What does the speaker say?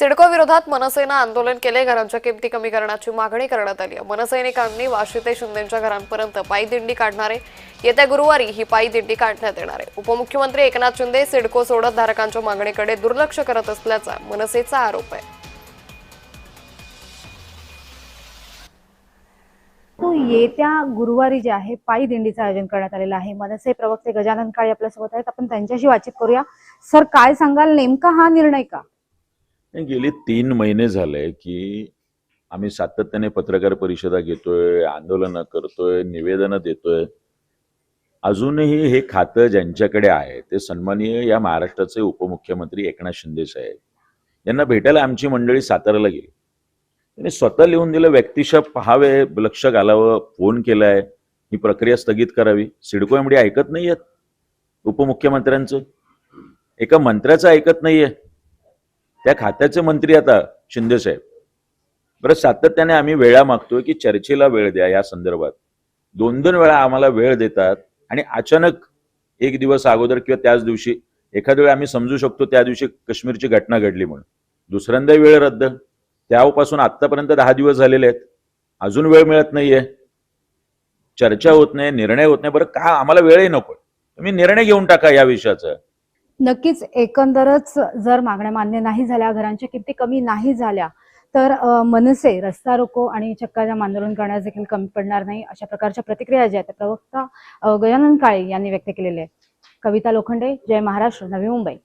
सिडको विरोधात मनसेनं आंदोलन केले घरांच्या किमती कमी करण्याची मागणी करण्यात आली मनसैनिकांनी वाशी ते शिंदेच्या घरांपर्यंत पायी दिंडी काढणारे येत्या गुरुवारी ही पायी दिंडी काढण्यात येणार आहे. उपमुख्यमंत्री एकनाथ शिंदे सिडको सोडत धारकांच्या मागणीकडे दुर्लक्ष करत असल्याचा मनसेचा आरोप आहे. येत्या गुरुवारी जे आहे पायी दिंडीचं आयोजन करण्यात आलेलं आहे. मनसे प्रवक्ते गजानन काळे आपल्यासोबत आहेत. आपण त्यांच्याशी वाचित करूया. सर काय सांगाल? नेमका हा निर्णय का? गेली तीन महिने झाले की आम्ही सातत्याने पत्रकार परिषदा घेतोय आंदोलनं करतोय निवेदनं देतोय. अजूनही हे खातं ज्यांच्याकडे आहे ते सन्माननीय या महाराष्ट्राचे उपमुख्यमंत्री एकनाथ शिंदे साहेब. यांना भेटायला आमची मंडळी साताऱ्याला गेली. त्यांनी स्वतः लिहून दिलं व्यक्तिशः पहावे लक्ष घालावं फोन केलाय. ही प्रक्रिया स्थगित करावी. सिडको एमडी ऐकत नाहीयेत उपमुख्यमंत्र्यांचं. एका मंत्र्याचं ऐकत नाहीये. त्या खात्याचे मंत्री आता शिंदे साहेब. बरं सातत्याने आम्ही वेळा मागतोय की चर्चेला वेळ द्या या संदर्भात. दोन दोन वेळा आम्हाला वेळ देतात आणि अचानक एक दिवस अगोदर किंवा त्याच दिवशी एखाद्या वेळी आम्ही समजू शकतो त्या दिवशी काश्मीरची घटना घडली म्हणून. दुसऱ्यांदा वेळ रद्द. त्यापासून आतापर्यंत दहा दिवस झालेले आहेत. अजून वेळ मिळत नाहीये. चर्चा होत नाही निर्णय होत नाही. बरं का आम्हाला वेळही नको? तुम्ही निर्णय घेऊन टाका या विषयाचा. नक्कीच एकंदरच जर मागण्या मान्य नाही झाल्या घरांच्या किमती कमी नाही झाल्या तर मनसे रस्ता रोको आणि चक्काजाम आंदोलन करण्यास देखील कमी पडणार नाही अशा प्रकारच्या प्रतिक्रिया ज्या आहेत प्रवक्ता गजानन काळे यांनी व्यक्त केलेल्या आहेत. कविता लोखंडे जय महाराष्ट्र नवी मुंबई.